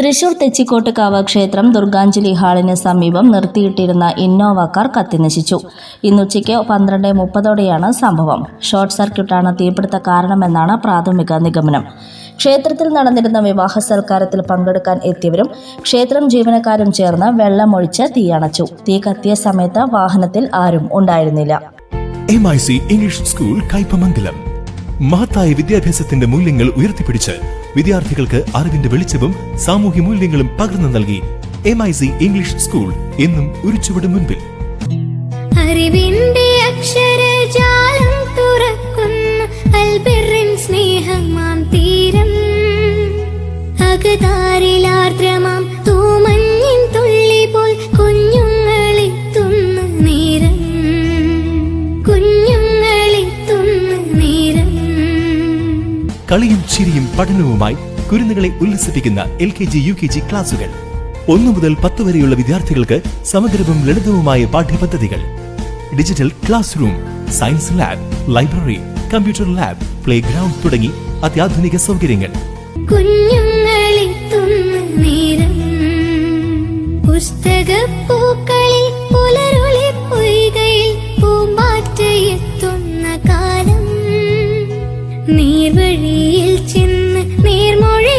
തൃശൂർ തെച്ചിക്കോട്ടുകാവ് ക്ഷേത്രം ദുർഗാഞ്ജലി ഹാളിന് സമീപം നിർത്തിയിട്ടിരുന്ന ഇന്നോവ കാർ കത്തിനശിച്ചു ഇന്നുച്ചയ്ക്ക് പന്ത്രണ്ട് മുപ്പതോടെയാണ് സംഭവം. ഷോർട്ട് സർക്യൂട്ടാണ് തീപിടുത്ത കാരണമെന്നാണ് പ്രാഥമിക നിഗമനം. ക്ഷേത്രത്തിൽ നടന്നിരുന്ന വിവാഹ സൽക്കാരത്തിൽ പങ്കെടുക്കാൻ എത്തിയവരും ക്ഷേത്രം ജീവനക്കാരും ചേർന്ന് വെള്ളമൊഴിച്ച് തീയണച്ചു. തീ കത്തിയ സമയത്ത് വാഹനത്തിൽ ആരും ഉണ്ടായിരുന്നില്ല. ഇംഗ്ലീഷ് സ്കൂൾ കയ്പമംഗലം മഹത്തായ വിദ്യാഭ്യാസത്തിന്റെ മൂല്യങ്ങൾ ഉയർത്തിപ്പിടിച്ച് വിദ്യാർത്ഥികൾക്ക് അറിവിന്റെ വെളിച്ചവും സാമൂഹ്യ മൂല്യങ്ങളും പകർന്നു നൽകി M I C English school എന്നും ഒരു ചുവട് മുൻപിൽ. അറിവിന്റെ അക്ഷരജാലം തുറക്കുന്ന അൽബിറിൻ സ്നേഹമാം തീരം. അകതാരിലാർദ്രമാം കളിയും ചിരിയും പഠനവുമായി കുരുന്നുകളെ ഉല്ലസിപ്പിക്കുന്ന L K G U K G ക്ലാസുകൾ. ഒന്നു മുതൽ പത്ത് വരെയുള്ള വിദ്യാർത്ഥികൾക്ക് സമഗ്രവും ലളിതവുമായ പാഠ്യപദ്ധതികൾ. Digital classroom science lab library computer lab playground തുടങ്ങി അത്യാധുനിക സൗകര്യങ്ങൾ. പുസ്തകപ്പൂക്കളിൽ പുലരുളി പൊയ്കയിൽ നീർവഴിയിൽ ചെന്ന് നീർമൊഴി